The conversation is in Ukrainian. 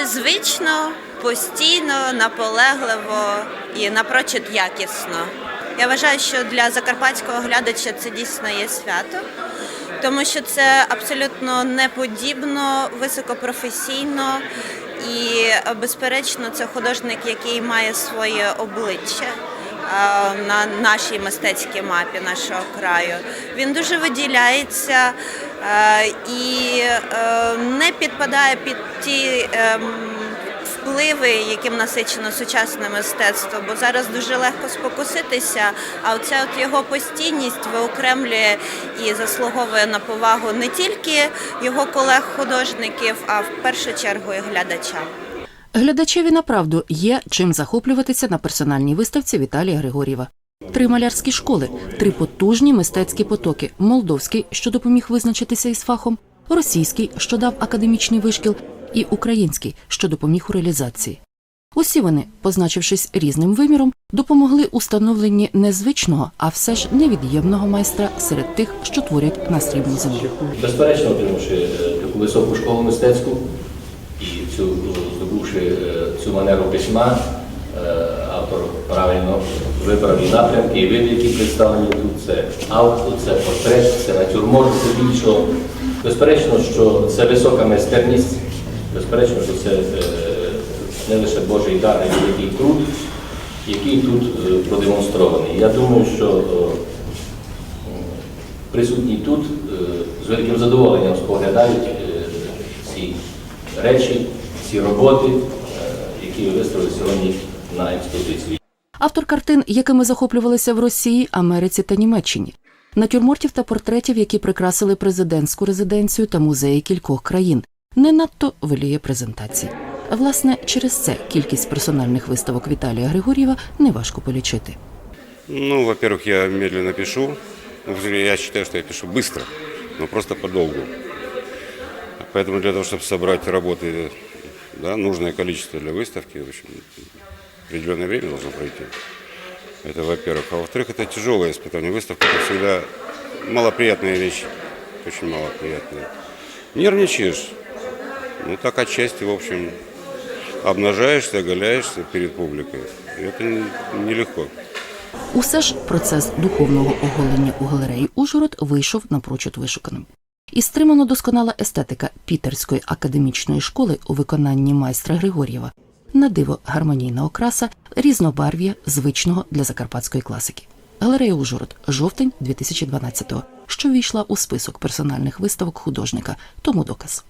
незвично, постійно, наполегливо і напрочуд якісно. Я вважаю, що для закарпатського глядача це дійсно є свято, тому що це абсолютно неподібно, високопрофесійно і, е, безперечно, це художник, який має своє обличчя е, на нашій мистецькій мапі нашого краю. Він дуже виділяється і е, не підпадає під ті. ем, Впливи, яким насичено сучасне мистецтво, бо зараз дуже легко спокуситися. А оця от його постійність виокремлює і заслуговує на повагу не тільки його колег-художників, а в першу чергу і глядача. Глядачеві направду є чим захоплюватися на персональній виставці Віталія Григорєва. Три малярські школи, три потужні мистецькі потоки: молдовський, що допоміг визначитися із фахом, російський, що дав академічний вишкіл, і український, що допоміг у реалізації. Усі вони, позначившись різним виміром, допомогли у становленні незвичного, а все ж невід'ємного майстра серед тих, що творять на срібній землі. Безперечно, отримавши е, таку високу школу мистецьку і цю е, здобувши е, цю манеру письма, е, автор правильно вибрав і напрямки, і види, які представлені тут. Це авто, це портрет, це натюрморт, це більшого. Безперечно, що це висока майстерність, безперечно, що це е, не лише Божий дар, а й великий труд, який тут е, продемонстрований. Я думаю, що е, присутні тут з великим задоволенням споглядають ці речі, ці роботи, які ви виставили сьогодні на експозиції. Автор картин, якими захоплювалися в Росії, Америці та Німеччині, натюрмортів та портретів, які прикрасили президентську резиденцію та музеї кількох країн, не надто воліє презентації. Власне, через це кількість персональних виставок Віталія Григор'єва неважко полічити. Ну, во-первых, я медленно пишу. Ну, Я считаю, что я пишу быстро, но просто подолгу. Поэтому для того, чтобы собрать работы, да, нужное количество для выставки, в общем, определенное время должно пройти. Это во-первых. А во-вторых, это тяжелое испытание. Выставка это всегда малоприятная вещь. Очень малоприятная. Нервничаешь. Ну, так отчасти, в общем, обнажаешься, оголяешься перед публикой. И это н- нелегко. Усе ж процес духовного оголення у галереї Ужгород вийшов напрочуд вишуканим. І стримано досконала естетика Пітерської академічної школи у виконанні майстра Григор'єва. На диво гармонійна окраса, різнобарв'я звичного для закарпатської класики. Галерея Ужгород, жовтень 2012-го, що війшла у список персональних виставок художника. Тому доказ.